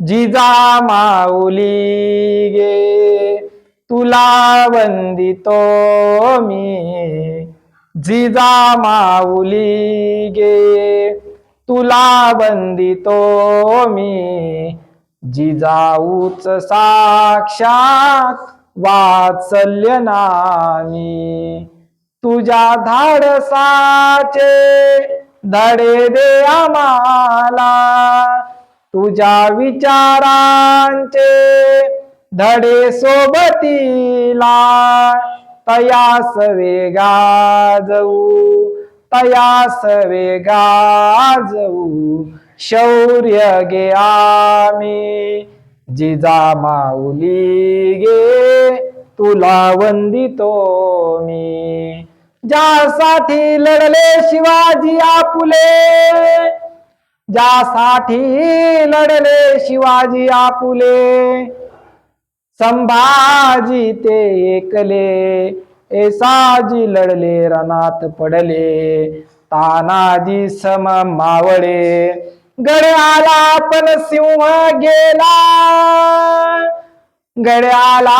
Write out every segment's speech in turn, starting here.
जिजा माऊली गे तुला वंदितो मी. जिजा माऊली गे तुला वंदितो मी. जिजाऊच साक्षात वात्सल्य नामी. तुझ्या धाडसाचे धडे दे आम्हाला. तुझ्या विचारांचे धडे सोबतीला तयास वेगा जाऊ तयास वेगा जाऊ. शौर्य गे आम्ही जिजा माऊली गे तुला वंदितो मी. ज्यासाठी लढले शिवाजी आपुले ज्यासाठी लढले शिवाजी आपुले संभाजी ते एकले एसाजी लढले रणात पडले तानाजी सम मावळे. गड्याला पण सिंह गेला गड्याला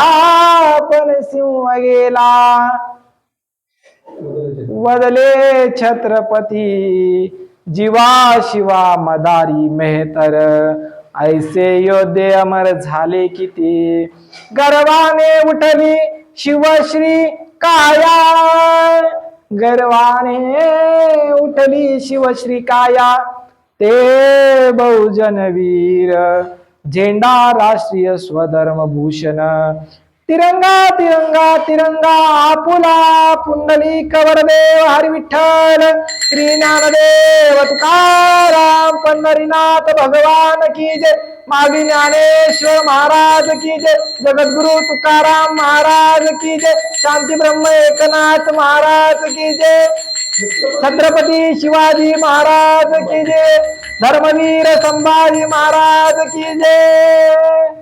पण सिंह गेला. वदले. छत्रपती जीवा शिवा मदारी मेहतर. ऐसे योद्धे अमर झाले किती? गर्वाने उठली शिवश्री काया गर्वाने उठली शिवश्री काया ते बहुजन वीर. झेंडा राष्ट्रीय स्वधर्म भूषण तिरंगा तिरंगा तिरंगा आपुला पुंडली कवरदेव हरी विठ्ठल श्री ज्ञानदेव तुकाराम पंढरीनाथ भगवान की जय मागी ज्ञानेश्वर महाराज की जय जगद्गुरु तुकाराम महाराज की जय शांती ब्रह्म एकनाथ महाराज की जय छत्रपती शिवाजी महाराज की जय धर्मवीर संभाजी महाराज की जय.